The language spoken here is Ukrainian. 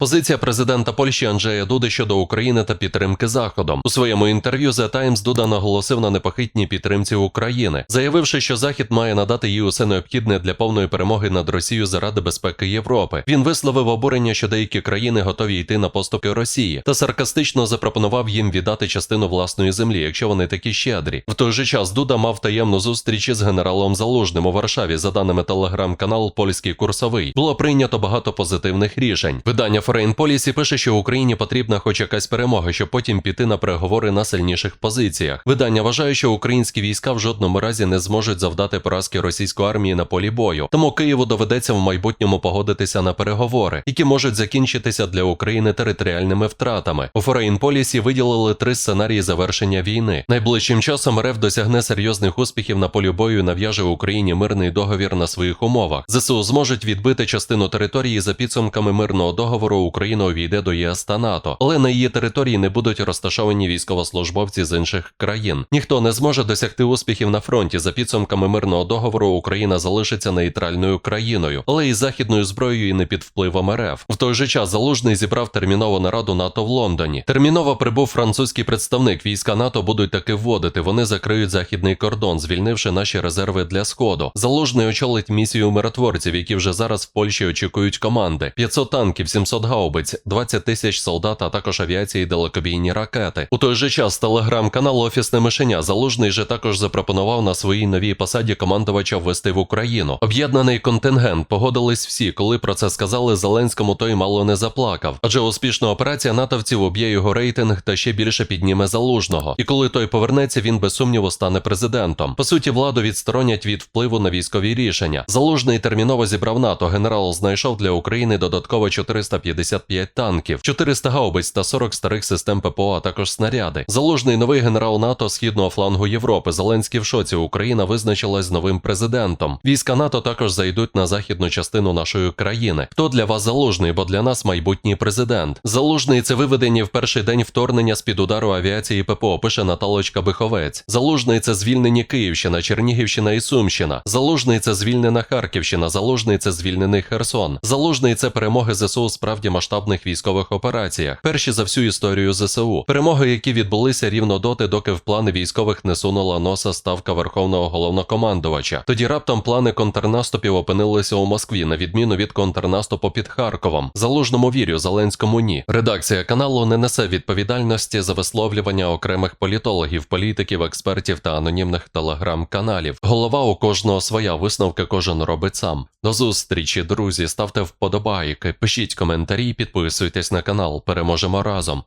Позиція президента Польщі Анджея Дуди щодо України та підтримки Заходом у своєму інтерв'ю The Times Дуда наголосив на непохитній підтримці України, заявивши, що Захід має надати їй усе необхідне для повної перемоги над Росією заради безпеки Європи. Він висловив обурення, що деякі країни готові йти на поступки Росії, та саркастично запропонував їм віддати частину власної землі, якщо вони такі щедрі. В той же час Дуда мав таємну зустріч із генералом Залужним у Варшаві. За даними телеграм-канал Польський курсовий, було прийнято багато позитивних рішень. Видання Foreign Policy пише, що Україні потрібна хоч якась перемога, щоб потім піти на переговори на сильніших позиціях. Видання вважає, що українські війська в жодному разі не зможуть завдати поразки російської армії на полі бою. Тому Києву доведеться в майбутньому погодитися на переговори, які можуть закінчитися для України територіальними втратами. У Foreign Policy виділили три сценарії завершення війни. Найближчим часом РФ досягне серйозних успіхів на полі бою і нав'яже Україні мирний договір на своїх умовах. ЗСУ зможуть відбити частину території за підсумками мирного договору. Україна увійде до ЄС та НАТО, але на її території не будуть розташовані військовослужбовці з інших країн. Ніхто не зможе досягти успіхів на фронті. За підсумками мирного договору Україна залишиться нейтральною країною, але із західною зброєю і не під впливом РФ. В той же час залужний зібрав термінову нараду НАТО в Лондоні. Терміново прибув французький представник. Війська НАТО будуть таки вводити. Вони закриють західний кордон, звільнивши наші резерви для сходу. Залужний очолить місію миротворців, які вже зараз в Польщі очікують команди: 500 танків, 700 гаубиць, 20 тисяч солдат, а також авіації далекобійні ракети. У той же час телеграм-канал Офісне мишеня Залужний же також запропонував на своїй новій посаді командувача ввести в Україну. Об'єднаний контингент погодились всі. Коли про це сказали Зеленському, той мало не заплакав. Адже успішна операція натовців уб'є його рейтинг та ще більше підніме залужного. І коли той повернеться, він без сумніву стане президентом. По суті, владу відсторонять від впливу на військові рішення. Залужний терміново зібрав НАТО. Генерал знайшов для України додатково 455 танків, 400 гаубиць та 40 старих систем ППО, а також снаряди. Залужний новий генерал НАТО східного флангу Європи. Зеленський в шоці. Україна визначилась новим президентом. Війська НАТО також зайдуть на західну частину нашої країни. Хто для вас залужний? Бо для нас майбутній президент. Залужний це виведені в перший день вторгнення з під удару авіації ППО. Пише Наталочка Биховець. Залужний це звільнені Київщина, Чернігівщина і Сумщина. Залужний це звільнена Харківщина. Залужний це звільнений Херсон. Залужний це перемоги ЗСУ у справді масштабних військових операціях. Перші за всю історію ЗСУ. Перемоги, які відбулися рівно доти, доки в плани військових не сунула носа ставка верховного головнокомандувача. Тоді раптом плани контрнаступів опинилися у Москві, на відміну від контрнаступу під Харковом. Залужному вірю, Зеленському ні. Редакція каналу не несе відповідальності за висловлювання окремих політологів, політиків, експертів та анонімних телеграм-каналів. Голова у кожного своя висновки кожен робить сам. До зустрічі, друзі. Ставте вподобайки, пишіть коментарі, підписуйтесь на канал. Переможемо разом.